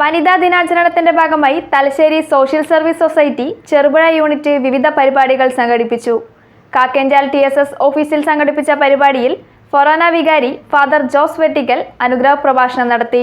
വനിതാ ദിനാചരണത്തിന്റെ ഭാഗമായി Thalassery social service society Cherupuzha unit വിവിധ പരിപാടികൾ സംഘടിപ്പിച്ചു. കാക്കേഞ്ചാൽ ടി എസ് എസ് ഓഫീസിൽ സംഘടിപ്പിച്ച പരിപാടിയിൽ ഫൊറോന വികാരി ഫാദർ ജോസ് വെട്ടിക്കൽ അനുഗ്രഹ പ്രഭാഷണം നടത്തി.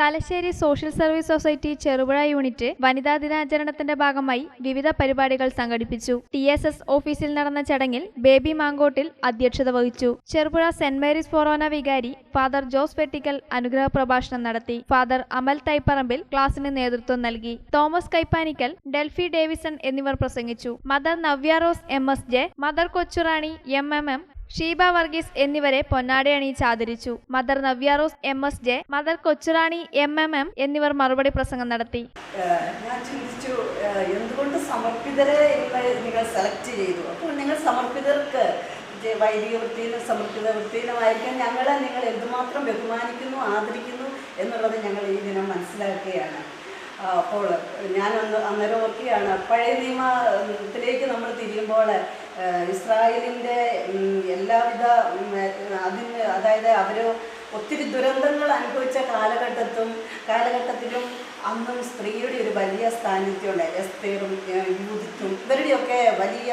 Thalassery social service society Cherupuzha unit വനിതാ ദിനാചരണത്തിന്റെ ഭാഗമായി വിവിധ പരിപാടികൾ സംഘടിപ്പിച്ചു. ടി എസ് എസ് ഓഫീസിൽ നടന്ന ചടങ്ങിൽ ബേബി മാങ്കോട്ടിൽ അധ്യക്ഷത വഹിച്ചു. ചെറുപുഴ സെന്റ് മേരീസ് ഫൊറോന വികാരി ഫാദർ ജോസ് വെട്ടിക്കൽ അനുഗ്രഹ പ്രഭാഷണം നടത്തി. ഫാദർ അമൽ തൈപ്പറമ്പിൽ ക്ലാസിന് നേതൃത്വം നൽകി. തോമസ് കൈപ്പാനിക്കൽ ഡെൽഫി ഡേവിസൺ എന്നിവർ പ്രസംഗിച്ചു. Mother Navyarose M S J mother Kochurani M M M Sheeba Varghese എന്നിവരെ പൊന്നാടി അണിയിച്ച് ആദരിച്ചു. Mother Navyarose M S J mother Kochurani M M M എന്നിവർ മറുപടി പ്രസംഗം നടത്തി. ഞാൻ ചിന്തിച്ചു എന്തുകൊണ്ട് സമർപ്പിതരെ നിങ്ങൾ സെലക്ട് ചെയ്തു? അപ്പോൾ നിങ്ങൾ സമർപ്പിതർക്ക് വൈദിക വൃത്തിയിലും സമർപ്പിത വൃത്തിയിലുമായിരിക്കാൻ ഞങ്ങളെ നിങ്ങൾ എന്തുമാത്രം ബഹുമാനിക്കുന്നു ആദരിക്കുന്നു എന്നുള്ളത് ഞങ്ങൾ ഈ ദിനം മനസ്സിലാക്കുകയാണ്. അപ്പോൾ ഞാൻ അന്ന് അന്നേരം ഓർക്കുകയാണ് പഴയ നിയമത്തിലേക്ക് നമ്മൾ തിരിയുമ്പോൾ ഇസ്രായേലിന്റെ എല്ലാവിധ അതിന് അതായത് അവർ ഒത്തിരി ദുരന്തങ്ങൾ അനുഭവിച്ച കാലഘട്ടത്തും കാലഘട്ടത്തിലും അന്നും സ്ത്രീയുടെ ഒരു വലിയ സാന്നിധ്യമുണ്ട് എസ്തേറും യൂതിത്തും ഇവരുടെയൊക്കെ വലിയ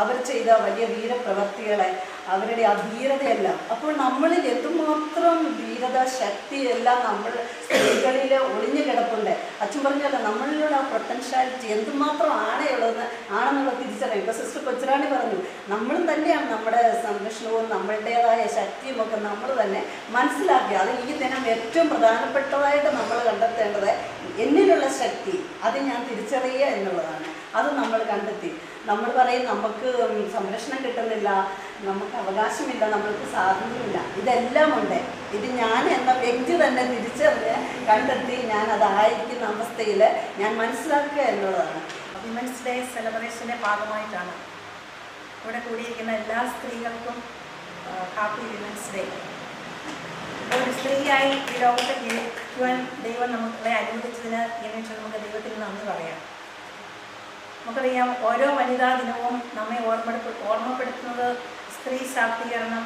അവർ ചെയ്ത വലിയ വീരപ്രവർത്തികളെ അവരുടെ ആ ധീരതയെല്ലാം. അപ്പോൾ നമ്മളിൽ എന്തുമാത്രം ധീരത ശക്തി എല്ലാം നമ്മൾ സ്ത്രീകളിൽ ഒളിഞ്ഞു കിടപ്പുണ്ട്. അച്ഛൻ പറഞ്ഞല്ലോ നമ്മളിലുള്ള ആ പൊട്ടൻഷ്യാലിറ്റി എന്തുമാത്രം ആണയുള്ളതെന്ന് ആണെന്നുള്ള തിരിച്ചറിയും ഇപ്പോൾ സിസ്റ്റർ കൊച്ചുറാണി പറഞ്ഞു നമ്മളും തന്നെയാണ് നമ്മുടെ സംരക്ഷണവും നമ്മളുടേതായ ശക്തിയും ഒക്കെ നമ്മൾ തന്നെ മനസ്സിലാക്കി. അത് ഈ ദിനം ഏറ്റവും പ്രധാനപ്പെട്ടതായിട്ട് നമ്മൾ കണ്ടെത്തേണ്ടത് എന്നിലുള്ള ശക്തി അത് ഞാൻ തിരിച്ചറിയുക എന്നുള്ളതാണ്. അത് നമ്മൾ കണ്ടെത്തി. നമ്മൾ പറയും നമുക്ക് സംരക്ഷണം കിട്ടുന്നില്ല നമുക്ക് അവകാശമില്ല നമ്മൾക്ക് സ്വാതന്ത്ര്യമില്ല. ഇതെല്ലാം ഉണ്ട്. ഇത് ഞാൻ എന്ന വ്യക്തി തന്നെ തിരിച്ചറിഞ്ഞ് കണ്ടെത്തി ഞാൻ അതായിരിക്കുന്ന അവസ്ഥയിൽ ഞാൻ മനസ്സിലാക്കുക എന്നുള്ളതാണ് വിമൻസ് ഡേ സെലിബ്രേഷന്റെ ഭാഗമായിട്ടാണ് ഇവിടെ കൂടിയിരിക്കുന്ന എല്ലാ സ്ത്രീകൾക്കും ഹാപ്പി വിമൻസ് ഡേ ഒരു സ്ത്രീയായി ഈ ലോകത്തെ ജീവിക്കുവാൻ ദൈവം നമ്മളെ അനുവദിച്ചതിന് നിമിഷം നമുക്ക് ദൈവത്തിന് നന്ദി പറയാം. നമുക്കറിയാം ഓരോ വനിതാ ദിനവും നമ്മെ ഓർമ്മപ്പെടു ഓർമ്മപ്പെടുത്തുന്നത് സ്ത്രീ ശാക്തീകരണം.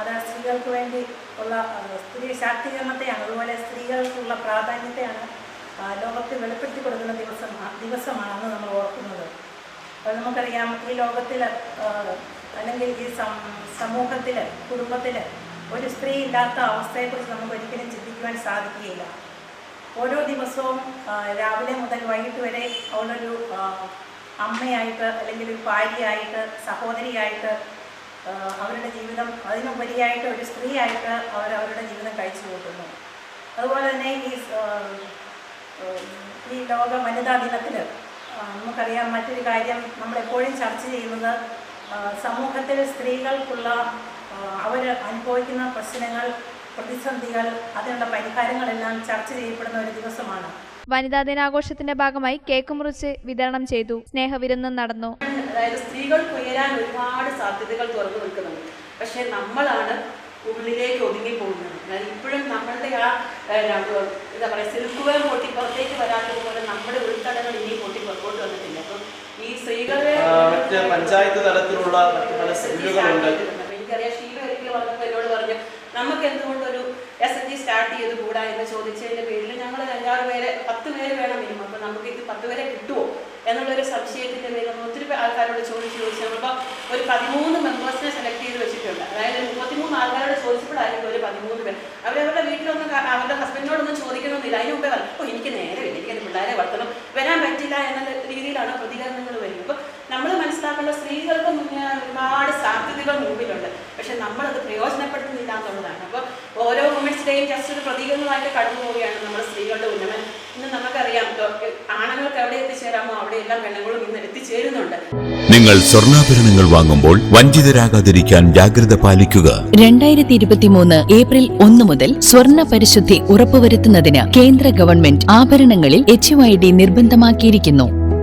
അത് സ്ത്രീകൾക്ക് വേണ്ടി ഉള്ള സ്ത്രീ ശാക്തീകരണത്തെയാണ് അതുപോലെ സ്ത്രീകൾക്കുള്ള പ്രാധാന്യത്തെയാണ് ലോകത്ത് വെളിപ്പെടുത്തി കൊടുക്കുന്ന ദിവസം ദിവസമാണെന്ന് നമ്മൾ ഓർക്കുന്നത്. അത് നമുക്കറിയാം ഈ ലോകത്തിൽ അല്ലെങ്കിൽ ഈ സമൂഹത്തിൽ കുടുംബത്തിൽ ഒരു സ്ത്രീ ഇല്ലാത്ത അവസ്ഥയെക്കുറിച്ച് നമുക്ക് ഒരിക്കലും ചിന്തിക്കുവാൻ സാധിക്കുകയില്ല. ഓരോ ദിവസവും രാവിലെ മുതൽ വൈകിട്ട് വരെ അവളൊരു അമ്മയായിട്ട് അല്ലെങ്കിൽ ഒരു ഭാര്യയായിട്ട് സഹോദരിയായിട്ട് അവരുടെ ജീവിതം അതിനുപരിയായിട്ട് ഒരു സ്ത്രീയായിട്ട് അവർ അവരുടെ ജീവിതം കഴിച്ചു കൂട്ടുന്നു അതുപോലെ തന്നെ ഈ ഈ ലോക വനിതാ ദിനത്തിൽ നമുക്കറിയാം മറ്റൊരു കാര്യം നമ്മളെപ്പോഴും ചർച്ച ചെയ്യുന്നത് സമൂഹത്തിൽ സ്ത്രീകൾക്കുള്ള അവർ അനുഭവിക്കുന്ന പ്രശ്നങ്ങൾ പ്രതിസന്ധികൾ അതിനുള്ള പരിഹാരങ്ങളെല്ലാം ചർച്ച ചെയ്യപ്പെടുന്ന ഒരു ദിവസമാണ്. വനിതാ ദിനാഘോഷത്തിന്റെ ഭാഗമായി കേക്ക് മുറിച്ച് വിതരണം ചെയ്തു. സ്നേഹവിരുന്നും നടന്നു. അതായത് സ്ത്രീകൾക്ക് ഉയരാൻ ഒരുപാട് സാധ്യതകൾ തുറന്നു നിൽക്കുന്നുണ്ട്. പക്ഷെ നമ്മളാണ് ഉള്ളിലേക്ക് ഒതുങ്ങി പോകുന്നത്. അതായത് ഇപ്പോഴും നമ്മളുടെ ആ എന്താ പറയുക സിൽക്കുവേ പൊട്ടി പുറത്തേക്ക് വരാത്തതുപോലെ നമ്മുടെ ഉൾത്തടങ്ങൾ ഇനി പൊട്ടി പുറത്തോട്ട് വന്നിട്ടില്ല. അപ്പം ഈ സ്ത്രീകളെ മറ്റ് പഞ്ചായത്ത് തലത്തിലുള്ള മറ്റു പല സെല്ലുകളുണ്ട്. എനിക്കറിയാം ഷീല ഒരിക്കലും വന്നപ്പോൾ എന്നോട് പറഞ്ഞു നമുക്ക് എന്തുകൊണ്ട് ഒരു എസ് എൻ ജി സ്റ്റാർട്ട് ചെയ്ത് കൂടാ എന്ന് ചോദിച്ചതിന്റെ പേരിൽ ഞങ്ങൾ അഞ്ചാറ് പേരെ പത്ത് പേര് വേണം മിനിമം അപ്പൊ നമുക്ക് ഇത് പത്ത് പേരെ കിട്ടുമോ എന്നുള്ളൊരു സംശയത്തിന്റെ പേരിൽ നമ്മൾ ഒത്തിരി ആൾക്കാരോട് ചോദിച്ച് ചോദിച്ചു നമ്മളിപ്പോൾ ഒരു പതിമൂന്ന് മെമ്പേഴ്സിനെ സെലക്ട് ചെയ്ത് വെച്ചിട്ടുണ്ട്. അതായത് മുപ്പത്തിമൂന്ന് ആൾക്കാരോട് ചോദിച്ചപ്പോഴായിരിക്കും ഒരു പതിമൂന്ന് പേർ അവരവരുടെ വീട്ടിലൊന്നും അവരുടെ ഹസ്ബൻഡിനോടൊന്നും ചോദിക്കണമെന്നില്ല. അതിന് മുമ്പേ ഓ എനിക്ക് നേരമില്ല എനിക്ക് പിള്ളേരെ വളർത്തണം. വരാൻ പറ്റില്ല എന്ന രീതിയിലാണ് പ്രതികരണങ്ങൾ വരുന്നത്. അപ്പോൾ നമ്മൾ മനസ്സിലാക്കേണ്ട സ്ത്രീകൾക്ക് മുന്നേ ഒരുപാട് സാധ്യതകൾ മുമ്പിലുണ്ട്. പക്ഷെ നമ്മളത് പ്രയോജനപ്പെടുത്തുന്നില്ല എന്നുള്ളതാണ്. അപ്പോൾ ഓരോ വുമൻസ് ഡേയും ജസ്റ്റ് ഒരു പ്രതീകങ്ങളായിട്ട് കടന്നു പോവുകയാണ് നമ്മുടെ സ്ത്രീകളുടെ ഉന്നമനം. ഇന്ന് നമുക്കറിയാം ആണുങ്ങൾക്ക് എവിടെ എത്തിച്ചേരാമോ അവിടെ എല്ലാം പെണ്ണുങ്ങളും ഇന്ന് എത്തിച്ചേരുന്നുണ്ട്. നിങ്ങൾ സ്വർണാഭരണങ്ങൾ വാങ്ങുമ്പോൾ വഞ്ചിതരാകാതിരിക്കാൻ ജാഗ്രത പാലിക്കുക. രണ്ടായിരത്തി ഇരുപത്തിമൂന്ന് ഏപ്രിൽ ഒന്ന് മുതൽ സ്വർണ പരിശുദ്ധി ഉറപ്പുവരുത്തുന്നതിന് കേന്ദ്ര ഗവൺമെന്റ് ആഭരണങ്ങളിൽ എച്ച് നിർബന്ധമാക്കിയിരിക്കുന്നു.